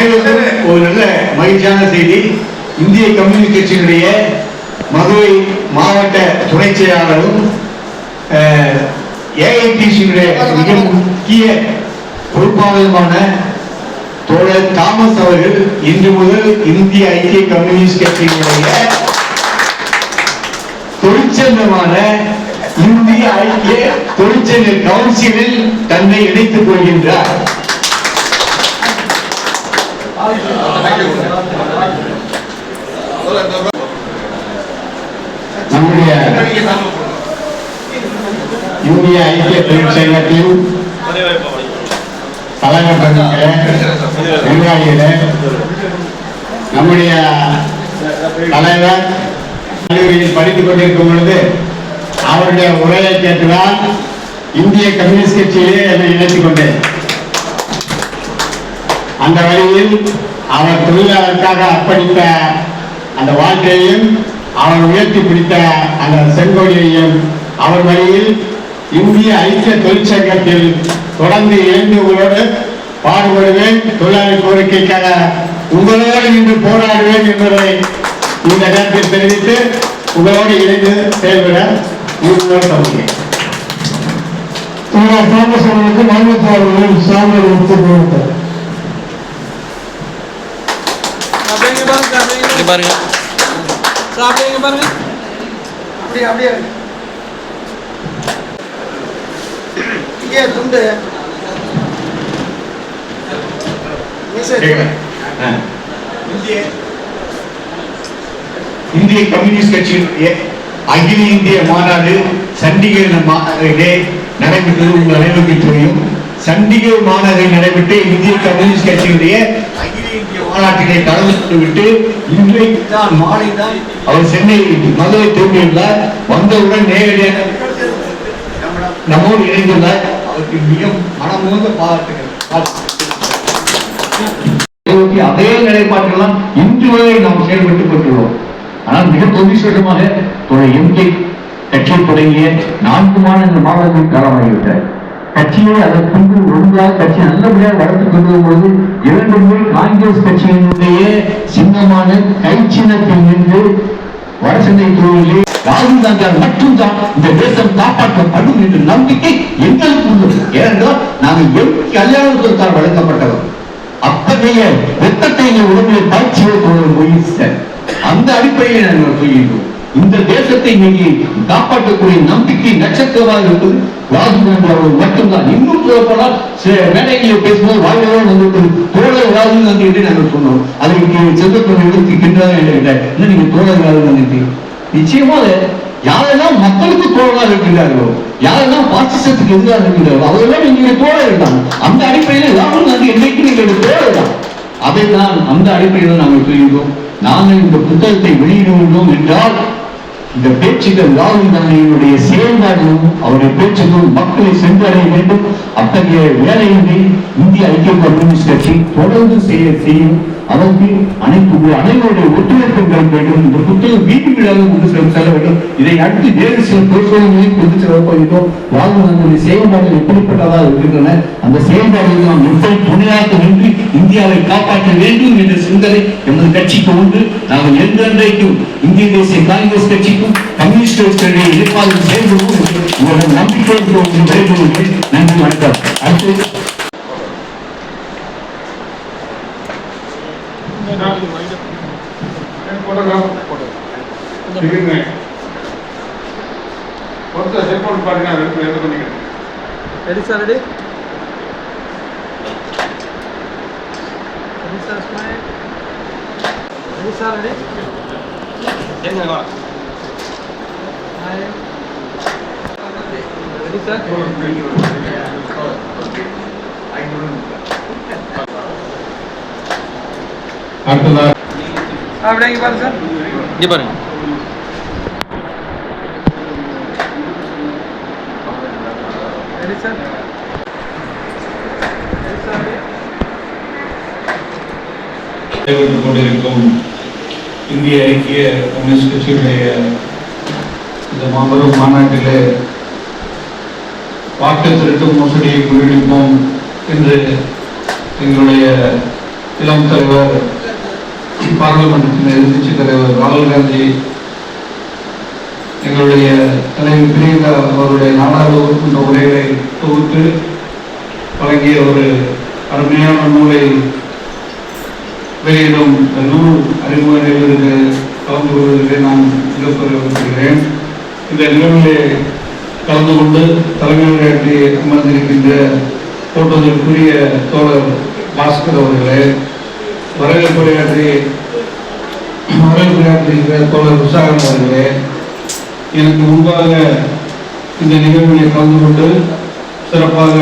அனைவருக்கும் ஒரு நல்ல மகிழ்ச்சியான செய்தி. இந்திய கம்யூனிஸ்ட் கட்சியினுடைய மதுரை மாவட்ட துணை செயலாளரும் ஏஐடிசியினுடைய மிக முக்கிய பொறுப்பாளருமான தோழர் தாமஸ் அவர்கள் இன்று முதல் இந்திய ஐக்கிய கம்யூனிஸ்ட் கட்சியினுடைய தொழிற்சங்கமான இந்திய ஐக்கிய தொழிற்சங்க கவுன்சிலில் தன்னை இணைத்துக் கொள்கின்றார். நம்முடைய இந்திய ஐக்கிய தொழிற்சங்கத்தின் தலைவர் நிர்வாகிகள நம்முடைய தலைவர் கல்லூரியில் படித்துக் கொண்டிருக்கும் பொழுது அவருடைய உரையை கேட்டுதான் இந்திய கம்யூனிஸ்ட் கட்சியிலே என்னை இணைத்துக் கொண்டேன். அந்த வழியில் அவர் தொழிலாளருக்காக அர்ப்பணித்த அந்த வாழ்க்கையையும் அவர் உயர்த்தி பிடித்த அந்த செங்கோடியையும் அவர் வழியில் இந்திய ஐக்கிய தொழிற்சங்கத்தில் தொடர்ந்து இணைந்து உங்களோடு பாடுபடுவேன். தொழிலாளர் கோரிக்கைக்காக உங்களோடு இன்று போராடுவேன் என்பதை இந்த நேரத்தில் தெரிவித்து உங்களோடு இணைந்து செயல்பட உங்களோடு சொல்கிறேன் தோழர் தாமஸ் அவர்களுக்கு மாநிலத் அவர்கள் சாதனை எடுத்துக் சாப்பிடுங்க பாருங்க சாப்பிடுங்க இங்க பாருங்க அப்படியே அப்படியே இங்கே துண்டு. இந்திய இந்திய கம்யூனிஸ்ட் கட்சியினுடைய அகில இந்திய மாநாடு சண்டிகர் மாநாட்டிலே நடைபெற்றது. உங்கள் அனைவருக்கு தெரியும். சண்டிகர் மாநாட்டில் நடைபெற்று இந்திய கம்யூனிஸ்ட் கட்சியினுடைய மாநாட்டிலே கலந்து கொண்டு விட்டு இன்றைக்கு தான் மாலை தான் அவர் சென்னை மதுரை திரும்பியுள்ளார். வந்தவுடன் நேரடியாக நம்மோடு இணைந்துள்ளார். அவருக்கு மிக மனமுகந்த பாராட்டுகள். அதே நிலைப்பாட்டெல்லாம் இன்று வரை நாம் செயல்பட்டுக் கொண்டுள்ளோம் ஆனால் மிக துணிசமாக எம்ஜி எம்கே கட்சி தொடங்கிய நான்கு மாநில மாணவர்கள் காலமாகிவிட்டார் கட்சியை அதற்குண்டு ஒழுங்காக கட்சி நல்லபடியாக வளர்த்து கொண்டு வரும்போது இரண்டு முறை காங்கிரஸ் கட்சியினுடைய சின்னமான கைச்சினத்தில் நின்று வடசென்னை தொழிலே ராகுல் காந்தியால் மட்டும்தான் இந்த தேசம் காப்பாற்றப்படும் என்ற நம்பிக்கை எங்களுக்கு உள்ளது. ஏனென்றால் நாங்கள் எம் கல்யாணத்தால் வழங்கப்பட்டவர் அத்தகைய ரத்தத்தை எங்கள் பயிற்சியை பாய்ச்சியை முயற்சி அந்த அடிப்படையில் நாங்கள் செய்கின்றோம் இந்த தேசத்தை இன்னைக்கு காப்பாற்றக்கூடிய நம்பிக்கை நட்சத்திரமாக இருப்பது ராகுல் காந்தி அவர்கள் மட்டும்தான். இன்னும் சொல்லப்போனால் சில மேடைகளில் பேசும்போது வாழ்வதாக வந்துட்டு தோழர் ராஜீவ் காந்தி என்று நாங்கள் சொன்னோம். அதை இங்கே செல்வத்தோடு எடுத்துக்கின்றார் என்ன நீங்க தோழர் ராஜீவ் காந்தி நிச்சயமாக யாரெல்லாம் மக்களுக்கு தோழராக இருக்கின்றார்களோ யாரெல்லாம் பாசிசத்துக்கு எதிராக இருக்கின்றார்களோ அவரெல்லாம் நீங்க தோழர் தான். அந்த அடிப்படையில் ராகுல் காந்தி என்னைக்கு நீங்கள் தோழர் தான்? அதை தான் அந்த அடிப்படையில் நாங்கள் சொல்கிறோம் நாங்கள் இந்த புத்தகத்தை வெளியிடுகின்றோம் என்றால் இந்த பேச்சுகள் ராகுல் காந்தியினுடைய செயல்பாடுகளும் அவருடைய பேச்சுகளும் மக்களை சென்றடைய வேண்டும். அத்தகைய வேலையினை இந்திய ஐக்கிய கம்யூனிஸ்ட் கட்சி தொடர்ந்து செய்ய செய்யும் அதற்கு அனைத்து அனைவருடைய ஒத்துழைப்பு பெற வேண்டும். இந்த புத்தகம் வீட்டு வீடாக கொண்டு செல்ல செல்ல வேண்டும். இதை அடுத்து வேறு சில பொருட்களையும் கொண்டு செல்ல போகிறோம் ராகுல் காந்தியுடைய செயல்பாடுகள் எப்படிப்பட்டதாக இருக்கின்றன? அந்த செயல்பாடுகள் நாம் எப்படி துணையாக நின்று இந்தியாவை காப்பாற்ற வேண்டும் என்ற சிந்தனை எமது கட்சிக்கு உண்டு. நாங்கள் என்றென்றைக்கும் இந்திய தேசிய காங்கிரஸ் கட்சி கம்யூனிஸ்ட் கட்சியுடைய எதிர்ப்பாளர்கள் செயல்படுவோம் என்று உங்களிடம் நம்பிக்கை வேண்டும் நன்றி வணக்கம். அடுத்து ready sir ready ready sir smile. Ready sir ready ready நடைபெற்றுக் கொண்டிருக்கும் இந்திய ஐக்கிய கம்யூனிஸ்ட் கட்சியுடைய இந்த மாபெரும் மாநாட்டிலே வாக்கு திருட்டு மோசடியை முறியடிப்போம் என்று எங்களுடைய இளம் தலைவர் பாராளுமன்றத்தின் எதிர்கட்சி தலைவர் ராகுல் காந்தி எங்களுடைய தலைவி பிரியங்கா அவருடைய நாடாளுமன்ற உரைகளை தொகுத்து வழங்கிய ஒரு அருமையான நூலை வெளியிடும் நூல் அறிமுக நிகழ்வுக்கு கலந்து கொள்வதிலே நான் மிகப்பெறுகிறேன் இந்த நிகழ்விலே கலந்து கொண்டு தலைமை உரையாற்றி அமர்ந்திருக்கின்ற போட்டுவதற்குரிய தோழர் பாஸ்கர் அவர்களே வரவேற்புரையாற்றி வரவேற்புரையாற்றுகிற தோழர் உற்சாகன் அவர்களே எனக்கு முன்பாக இந்த நிகழ்விலே கலந்து கொண்டு சிறப்பாக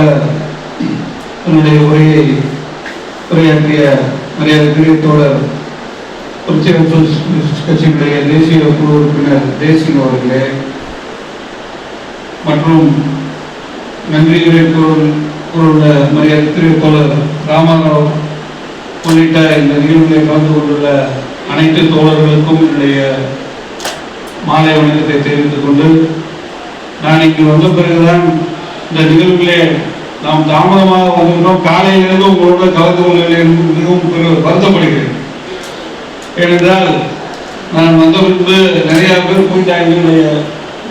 என்னுடைய உரையை உரையாற்றிய மரியாதைக்குரிய தோழர் புரட்சி கட்சியினுடைய தேசிய குழு உறுப்பினர் தேசிங் அவர்களே மற்றும் நன்றி கூறுள்ள மரியாதைக்குரிய தோழர் உள்ளிட்ட இந்த நிகழ்வுகளை கலந்து கொண்டுள்ள அனைத்து தோழர்களுக்கும் என்னுடைய மாலை வணக்கத்தை தெரிவித்துக் கொண்டு நான் இங்கு வந்த பிறகுதான் இந்த நிகழ்வுகளே நாம் தாமதமாக வந்திருந்தோம் காலையிலிருந்து உங்களோட கலந்து கொள்ளவில்லை என்று மிகவும் வருத்தப்படுகிறேன். ஏனென்றால் நான் வந்த பின்பு நிறைய பேர் போயிட்டாங்க என்னுடைய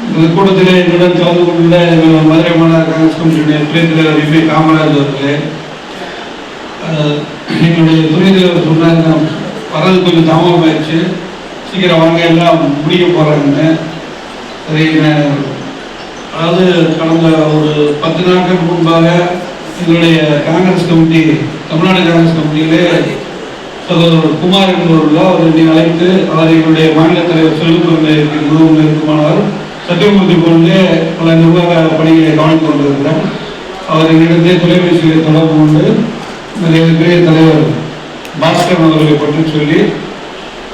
இந்த கூட்டத்தில் என்னுடன் கலந்து கொண்டுள்ள மதுரை மாநகர காங்கிரஸ் கமிட்டியுடைய துணைத் தலைவர் எம்பி காமராஜ் அவர்களே எங்களுடைய துணைத் தலைவர் சொன்னாங்க வர்றது கொஞ்சம் தாமதமாயிடுச்சு சீக்கிரம் வாங்க எல்லாம் முடிக்க போகிறாங்க சரி நான் அதாவது கடந்த ஒரு பத்து நாட்கள் முன்பாக எங்களுடைய காங்கிரஸ் கமிட்டி தமிழ்நாடு காங்கிரஸ் கமிட்டியிலே சகோதரர் குமார் என்பவர்கள் அவர் என்னை அழைத்து அவர் எங்களுடைய மாநில தலைவர் இருக்கிற மிகவும் நெருக்கமானவர். சத்தியமூர்த்தி போன்றே பல நிர்வாக பணிகளை கவனித்துக் கொண்டிருக்கிறேன். அவர் என்னிடத்தே தொலைபேசியில் தொடர்பு கொண்டு நிறைய பெரிய தலைவர் பாஸ்கரன் அவர்களை பற்றி சொல்லி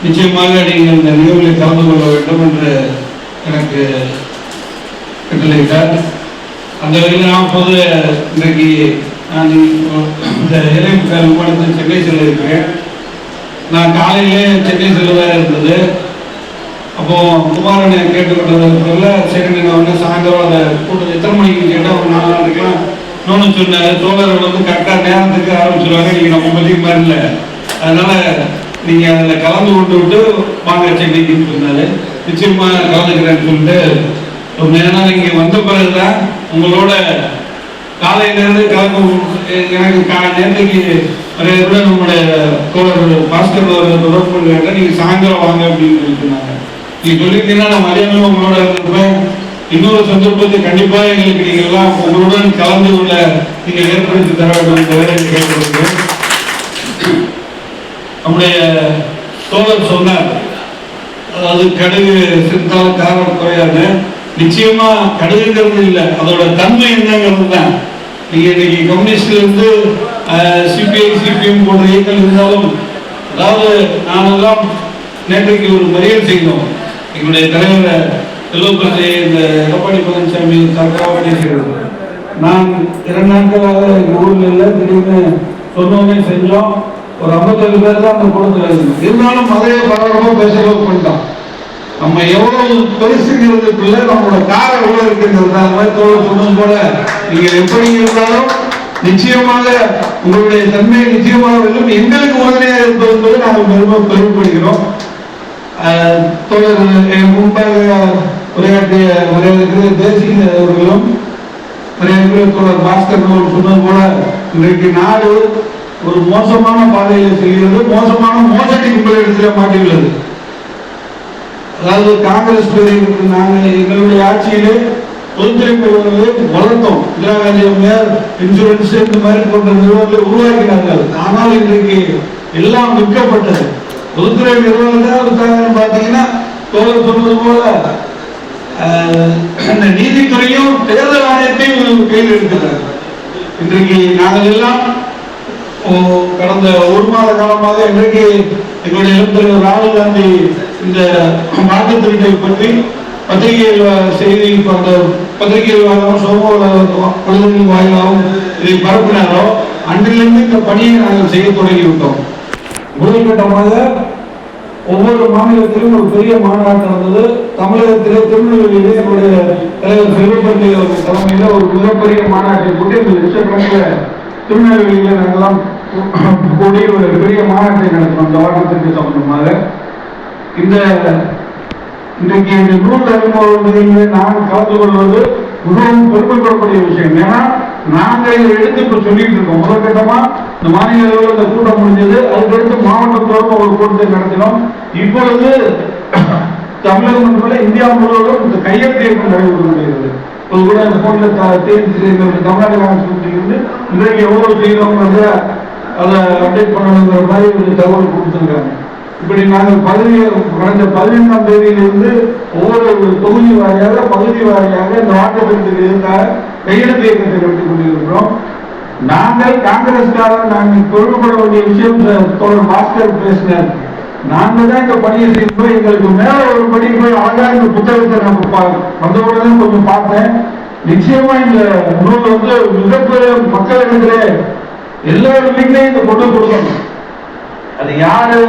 நிச்சயமாக நீங்கள் இந்த நிகழ்வில் கலந்து கொள்ள வேண்டும் என்று எனக்கு கட்டளையிட்டார். அந்த வகையில் நான் பொது இன்றைக்கு நான் இந்த இறைமுக விமானத்தில் சென்னை செல்ல இருக்கிறேன். நான் காலையிலே சென்னை செல்வதாக இருந்தது. அப்போ குமாரனை கேட்டுக்கொண்டதுல சரி நான் வந்து சாயந்தரம் அதை கூட்டம் எத்தனை மணிக்கு கேட்டால் ஒரு நாலு நாளைக்குலாம் இன்னொன்று சொன்னார் தோழர்கள் வந்து கரெக்டாக நேரத்துக்கு ஆரம்பிச்சிருவாங்க. நீங்கள் நம்ம பள்ளிக்கு மாதிரி இல்லை அதனால நீங்கள் அதில் கலந்து கொண்டு விட்டு வாங்க சென்னைக்கு சொன்னார். நிச்சயமாக கலந்துக்கிறேன்னு சொல்லிட்டு ஒரு நேரம் இங்கே வந்த பிறகுதான் உங்களோட காலையிலேருந்து கலந்து எனக்கு கா நேரத்துக்கு நிறைய கூட நம்முடைய தோழர் பாஸ்கர் தொடர்பு நீங்கள் நீங்க சாயந்தரம் வாங்க அப்படின்னு சொல்லி நீ நீங்க நான் மதியானம் உங்களோட இருந்திருப்பேன். இன்னொரு சந்தர்ப்பத்தை கண்டிப்பா எங்களுக்கு நீங்க எல்லாம் உங்களுடன் கலந்து கொள்ள நீங்க ஏற்படுத்தி தர வேண்டும் என்று கேட்டுக்கொள்கிறேன். நம்முடைய தோழர் சொன்னார் அதாவது கடுகு சிறுத்தால் காரம் குறையாது. நிச்சயமா கடுகுங்கிறது இல்லை அதோட தன்மை என்னங்கிறது தான். நீங்க இன்னைக்கு கம்யூனிஸ்ட்ல இருந்து சிபிஐ சிபிஎம் போன்ற இயக்கம் இருந்தாலும் அதாவது நாமெல்லாம் நேற்றைக்கு ஒரு மறியல் செய்தோம். எங்களுடைய தலைவர் செல்வப்பிரதி இந்த எடப்பாடி பழனிசாமி தற்காவ பேசுகிறது நான் இரண்டு நாட்களாக எங்கள் ஊரில் இல்லை திடீர்னு சொன்னோமே செஞ்சோம். ஒரு ஐம்பத்தேழு பேர் தான் அந்த கூட்டத்தில் இருந்தோம் இருந்தாலும் மதையை பரவாயில்ல பேச அளவுக்கு பண்ணிட்டோம் நம்ம எவ்வளவு பெருசுங்கிறதுக்குள்ள நம்மளோட காரம் எவ்வளவு இருக்குங்கிறது அந்த மாதிரி தோழர் சொன்னது போல நீங்கள் எப்படி இருந்தாலும் நிச்சயமாக உங்களுடைய தன்மை நிச்சயமாக வெல்லும். எங்களுக்கு உடனடியாக இருப்பது என்பது நாங்கள் பெருமை பெருமைப்படுகிறோம். ஆஹ் முன்பாக உரையாற்றிய உரையாடுகிற தேசிய அவர்களும் உரையாடுகிற தோழர் பாஸ்கர் அவர்கள் சொன்னது போல இன்றைக்கு நாடு ஒரு மோசமான பாதையில் செல்கிறது மோசமான மோசடி உங்களிடத்தில் மாட்டியுள்ளது. அதாவது காங்கிரஸ் பேருக்கு நாங்கள் எங்களுடைய ஆட்சியிலே பொதுத்துறை வளர்த்தோம். இந்திரா காந்தி அம்மையார் இன்சூரன்ஸ் இந்த மாதிரி போன்ற நிறுவனங்களை உருவாக்கினார்கள். ஆனால் இன்றைக்கு எல்லாம் விற்கப்பட்டது. பொதுத்துறை நிறுவனத்தை வித்தாங்கன்னு பார்த்தீங்கன்னா தோழர் சொன்னது போல அந்த நீதித்துறையும் தேர்தல் ஆணையத்தையும் கையில் எடுக்கிறார் இன்றைக்கு நாங்கள் எல்லாம் கடந்த ஒரு மாத காலமாக இன்றைக்கு எங்களுடைய இளம் ராகுல் காந்தி இந்த மாற்றுத் திட்டத்தை பற்றி பத்திரிகையில் செய்தி அந்த பத்திரிகையில் வாயிலாகவும் சமூக கழுதலின் வாயிலாகவும் இதை பரப்பினாரோ அன்றிலிருந்து இந்த பணியை நாங்கள் செய்ய தொடங்கிவிட்டோம். முதற்கட்டமாக ஒவ்வொரு மாநிலத்திலும் ஒரு பெரிய மாநாடு நடந்தது. தமிழகத்திலே திருநெல்வேலியிலே என்னுடைய தலைவர் செல்வப்பள்ளி அவர்கள் தலைமையில் ஒரு மிகப்பெரிய மாநாட்டை கூட இந்த லட்சக்கணக்கில் திருநெல்வேலியில நாங்கெல்லாம் கூடி ஒரு பெரிய மாநாட்டை நடத்தணும் இந்த வாட்டத்திற்கு சம்பந்தமாக இந்த இன்றைக்கு இந்த நூல் அறிமுகங்களில் நான் கலந்து கொள்வது மிகவும் பெருமைப்படக்கூடிய விஷயம். ஏன்னா நாங்க இதை எடுத்து இப்ப சொல்லிட்டு இருக்கோம் முதற்கட்டமா இந்த மாநில அளவில் இந்த கூட்டம் முடிஞ்சது. அதுக்கடுத்து மாவட்டத்தோறும் ஒரு கூட்டத்தை நடத்தினோம். இப்பொழுது தமிழகம் மட்டுமல்ல இந்தியா முழுவதும் இந்த கையெழுத்து இயக்கம் நடைபெறுகிறது கொண்டிருக்கிறது. கூட இந்த போன்ல தமிழ்நாடு காங்கிரஸ் இருந்து இன்றைக்கு எவ்வளவு செய்யறோங்கிறத அதை அப்டேட் பண்ணணுங்கிற மாதிரி ஒரு தகவல் கொடுத்துருக்காங்க. இப்படி நாங்கள் பதவி கடந்த பதினைந்தாம் தேதியிலிருந்து ஒவ்வொரு தொகுதி வாரியாக பகுதி வாரியாக இந்த வாக்குப்பதிவுக்கு இருந்தால் கையெழுத்து இயக்கத்தை நடத்தி கொண்டிருக்கிறோம். நாங்கள் காங்கிரஸ்காரர் நாங்கள் பொருள்பட வேண்டிய விஷயம் தோழர் பாஸ்கர் பேசினார். நாங்கள் தான் இந்த பணியை செய்யணும் எங்களுக்கு மேல ஒரு படி போய் அழகாக இந்த புத்தகத்தை நம்ம பா- வந்த உடனே கொஞ்சம் பார்த்தேன். நிச்சயமா இந்த நூல் வந்து மிகப்பெரிய மக்களிடத்திலே எல்லா வீட்லயும் இந்த கொண்டு கொடுக்கணும். அது யாரு?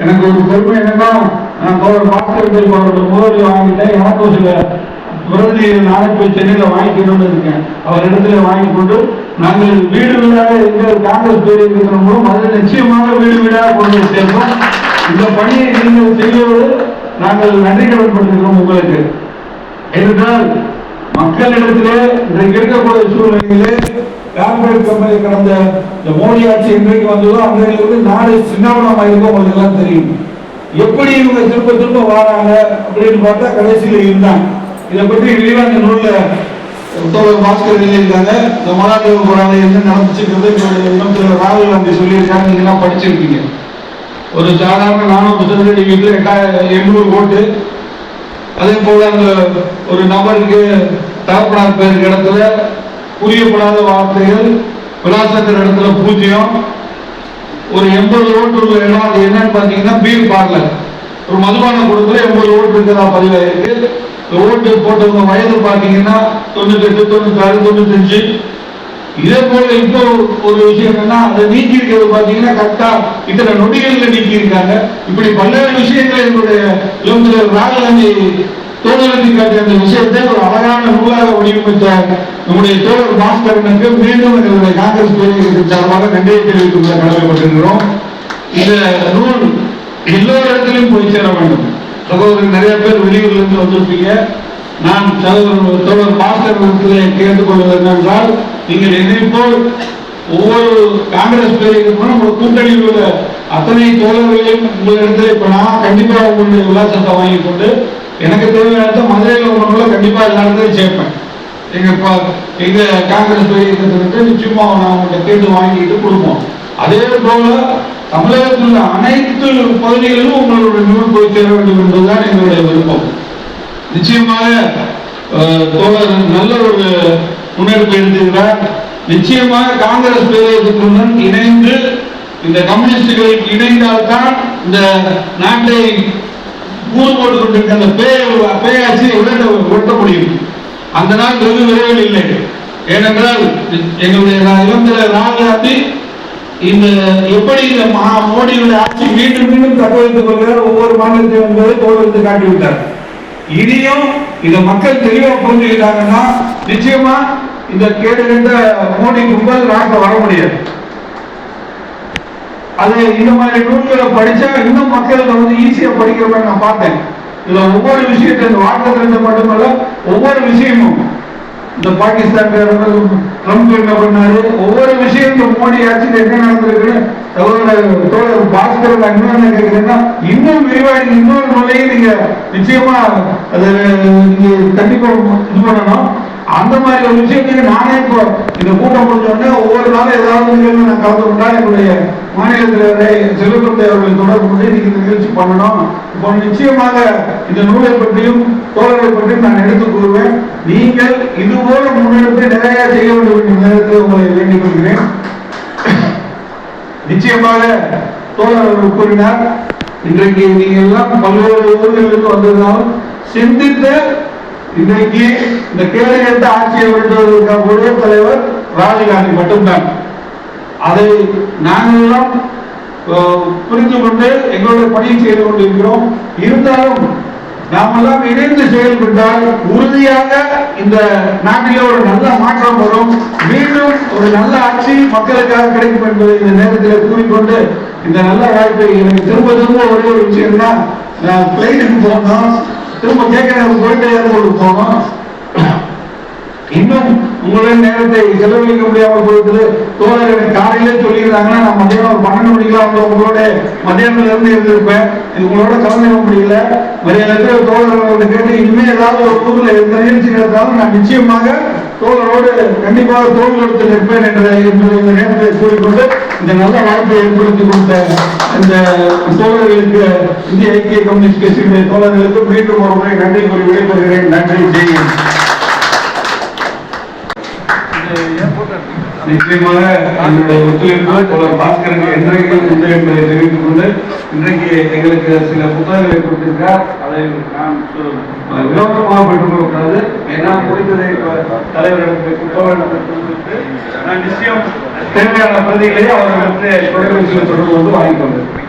எனக்கு ஒரு பெருமை என்னன்னா நான் தோழர் பாஸ்கர் அவரோட முதல் வாங்கிட்டேன் எனக்கு சில பிரதி நாளைக்கு போய் சென்னையில வாங்கிக்கணும்னு இருக்கேன் அவர் இடத்துல வாங்கி கொண்டு நாங்கள் வீடு வீடாக எங்க காங்கிரஸ் பேர் இருக்கிறோமோ அதில் நிச்சயமாக வீடு வீடாக கொண்டு போய் சேர்ப்போம். இந்த பணியை நீங்கள் செய்வது நாங்கள் நன்றி கடன் பண்ணிருக்கிறோம் உங்களுக்கு. ஏனென்றால் மக்களிடத்திலே இன்றைக்கு இருக்கக்கூடிய சூழ்நிலையிலே கார்பரேட் கம்பெனி கடந்த இந்த மோடி ஆட்சி இன்றைக்கு வந்ததோ அன்றையிலிருந்து நாடு சின்னாபனமாக இருக்கும் உங்களுக்கு எல்லாம் தெரியும். எப்படி இவங்க திரும்ப திரும்ப வராங்க அப்படின்னு பார்த்தா கடைசியில் இருந்தாங்க இதை பற்றி விரிவா இந்த நூலில் தோழர் பாஸ்கர் எழுதியிருக்காங்க. இந்த மலாட்டி போராட்டம் என்ன நடந்துச்சுக்கிறது ராகுல் காந்தி சொல்லியிருக்காங்க. நீங்களாம் படிச்சிருக்கீங்க ஒரு சாதாரண நானும் புத்தகத்தில் வீட்டில் எட்டாயிரம் எண்ணூறு ஓட்டு. அதே போல அந்த ஒரு நபருக்கு தகப்பனார் பேருக்கு இடத்துல புரியப்படாத வார்த்தைகள் விலாசத்தின் இடத்துல பூஜ்ஜியம். ஒரு எண்பது ஓட்டு உள்ள இடம் அது என்னன்னு பார்த்தீங்கன்னா பீர் பார்லர். ஒரு மதுபான கொடுத்துல எண்பது ஓட்டு இருக்கிறதா பதிவாயிருக்கு இந்த ஓட்டு போட்டவங்க வயது பார்த்தீங்கன்னா தொண்ணூத்தெட்டு தொண்ணூத்தாறு தொண்ணூத்தஞ்சு. இதே போல இப்போ ஒரு விஷயம் என்னன்னா அதை நீக்கி இருக்கிறது பாத்தீங்கன்னா கரெக்டா இத்தனை நொடிகள்ல நீக்கி இருக்காங்க இப்படி பல்வேறு விஷயங்களை என்னுடைய இளம்புதர் ராகுல் தோழர்களுக்கு காட்டிய அந்த விஷயத்தை ஒரு அழகான நூலாக வடிவமைத்த நம்முடைய தோழர் பாஸ்கரனுக்கு மீண்டும் எங்களுடைய காங்கிரஸ் பேரியக்கத்தின் சார்பாக நன்றியை தெரிவித்துக் கொள்ள கடமைப்பட்டிருக்கிறோம். இந்த நூல் எல்லோரிடத்திலும் போய் சேர வேண்டும். சகோதரர் நிறைய பேர் வெளியூர்ல இருந்து வந்திருப்பீங்க. நான் சகோதரர் தோழர் பாஸ்கர் இடத்திலே கேட்டுக்கொள்வது என்னென்றால் நீங்கள் என்னை போல் ஒவ்வொரு காங்கிரஸ் பேரவைக்கும் நம்ம கூட்டணியில் உள்ள அத்தனை தோழர்களையும் உங்களிடத்தில் இப்ப நான் கண்டிப்பாக உங்களுடைய விலாசத்தை வாங்கி கொண்டு எனக்கு தேவையான மதுரையில் உள்ளவங்கள கண்டிப்பாக எல்லா சேர்ப்பேன். எங்கள் இப்போ எங்க காங்கிரஸ் பேரியக்கத்திலிருந்து நிச்சயமாக நான் அவங்கள்ட்ட கேட்டு வாங்கிட்டு கொடுப்போம். அதே போல தமிழகத்தில் உள்ள அனைத்து பகுதிகளிலும் உங்களுடைய நூல் போய் சேர வேண்டும் என்பதுதான் எங்களுடைய விருப்பம். நிச்சயமாக தோழர் நல்ல ஒரு முன்னெடுப்பு எடுத்துக்கிறார் நிச்சயமாக காங்கிரஸ் பேரியக்கத்துடன் இணைந்து இந்த கம்யூனிஸ்டுகளுக்கு இணைந்தால்தான் இந்த நாட்டை கூறு போட்டுக் கொண்டிருக்கிற அந்த பேய் பேயாச்சு விரட்ட ஒட்ட முடியும். அந்த நாள் வெகு விரைவில் இல்லை. ஏனென்றால் எங்களுடைய இறந்த ராகுல் இந்த எப்படி இந்த மா மோடியுடைய ஆட்சி மீண்டும் மீண்டும் தக்க வைத்துக் கொள்கிறார் ஒவ்வொரு மாநிலத்தையும் என்பதை கோவிலுக்கு காட்டிவிட்டார் இனியும் இந்த மக்கள் தெளிவாக புரிஞ்சுக்கிட்டாங்கன்னா நிச்சயமா இந்த கேட்டு கண்ட மோடி கும்பல் நாட்டை வர முடியாது. அது இந்த மாதிரி நூல்களை படிச்சா இன்னும் மக்களுக்கு வந்து ஈஸியா படிக்கிற மாதிரி நான் பார்த்தேன். இதுல ஒவ்வொரு விஷயத்தை இந்த வாக்குறது மட்டுமல்ல ஒவ்வொரு விஷயமும். இந்த பாகிஸ்தான் ட்ரம்ப் என்ன பண்ணாரு? ஒவ்வொரு விஷயத்தையும் மோடி ஆட்சியில் என்ன நடந்திருக்குன்னு தோழர் பாஸ்கர் கேட்கிறேன்னா இன்னும் விரிவா இன்னொரு நிலையை நீங்க நிச்சயமா அதை நீங்க கண்டிப்பா இது பண்ணணும். அந்த மாதிரி ஒரு விஷயத்தையும் நானே இப்போ இந்த கூட்டம் முடிஞ்சோடனே ஒவ்வொரு நாளும் ஏதாவது நிகழ்வு நான் கலந்து கொண்டா என்னுடைய மாநிலத்தில் செல்வத்தை அவர்களை தொடர்பு கொண்டு இன்னைக்கு இந்த நிகழ்ச்சி பண்ணணும். இப்போ நிச்சயமாக இந்த நூலை பற்றியும் தோழர்களை பற்றியும் நான் எடுத்துக் கூறுவேன். நீங்கள் இது போல முன்னெடுப்பை நிறைய செய்ய வேண்டும் நேரத்தில் உங்களை வேண்டிக் கொள்கிறேன். நிச்சயமாக தோழர் அவர்கள் கூறினார் இன்றைக்கு நீங்க எல்லாம் பல்வேறு ஊர்களிலிருந்து வந்திருந்தாலும் சிந்தித்து இன்றைக்கு இந்த கேள்வி கேட்ட ஆட்சியை விட்டுவதற்கான ஒரே தலைவர் ராகுல் மட்டும்தான். அதை நாங்கள் புரிந்து கொண்டு எங்களுடைய பணியை செய்து கொண்டிருக்கிறோம். இருந்தாலும் நாமெல்லாம் இணைந்து செயல்பட்டால் உறுதியாக இந்த நாட்டிலே ஒரு நல்ல மாற்றம் வரும். மீண்டும் ஒரு நல்ல ஆட்சி மக்களுக்காக கிடைக்கும் என்பதை இந்த நேரத்தில் கூறிக்கொண்டு இந்த நல்ல வாய்ப்பை எனக்கு திரும்ப திரும்ப ஒரே ஒரு விஷயம் தான் நான் பிளைனுக்கு போனோம். திரும்ப கேட்கறேன் போயிட்டு ஏர்போர்ட்டுக்கு போனோம் இன்னும் உங்களுடைய நேரத்தை செலவழிக்க முடியாமல் போயிட்டு தோழர் காலையிலே சொல்லியிருந்தாங்கன்னா நான் மதியானம் ஒரு பன்னெண்டு மணிக்கெல்லாம் வந்து உங்களோட மதியானத்துல இருந்து இருந்திருப்பேன் இது உங்களோட கலந்துக்க முடியல. மரியாதை தோழர்கள் கேட்டு இனிமே ஏதாவது ஒரு ஊர்ல எந்த நிகழ்ச்சி நடந்தாலும் நான் நிச்சயமாக தோழரோடு கண்டிப்பாக தோல் எடுத்து நிற்பேன் என்ற என்பதை இந்த நேரத்தை கூறிக்கொண்டு இந்த நல்ல வாய்ப்பை ஏற்படுத்தி கொடுத்த இந்த தோழர்களுக்கு இந்திய ஐக்கிய கம்யூனிஸ்ட் கட்சியினுடைய தோழர்களுக்கு மீண்டும் ஒரு முறை நன்றி கூறி விடைபெறுகிறேன். நன்றி. ஜெயின் நிச்சயமாக எங்களுடைய ஒத்துழைப்பு தோழர் பாஸ்கரன் என்றைக்கு உண்டு என்பதை தெரிவித்துக் கொண்டு இன்றைக்கு எங்களுக்கு சில புத்தகங்களை கொடுத்திருக்கார். அதை நான் விரோதமாக பெற்றுக்கொள்ளக்கூடாது. ஏன்னா முடிந்ததை இப்ப தலைவரிடத்தில் நான் நிச்சயம் தேவையான பிரதிகளை அவர்களுக்கு தொலைபேசியில் தொடர்பு வந்து வாங்கிக்கொண்டேன்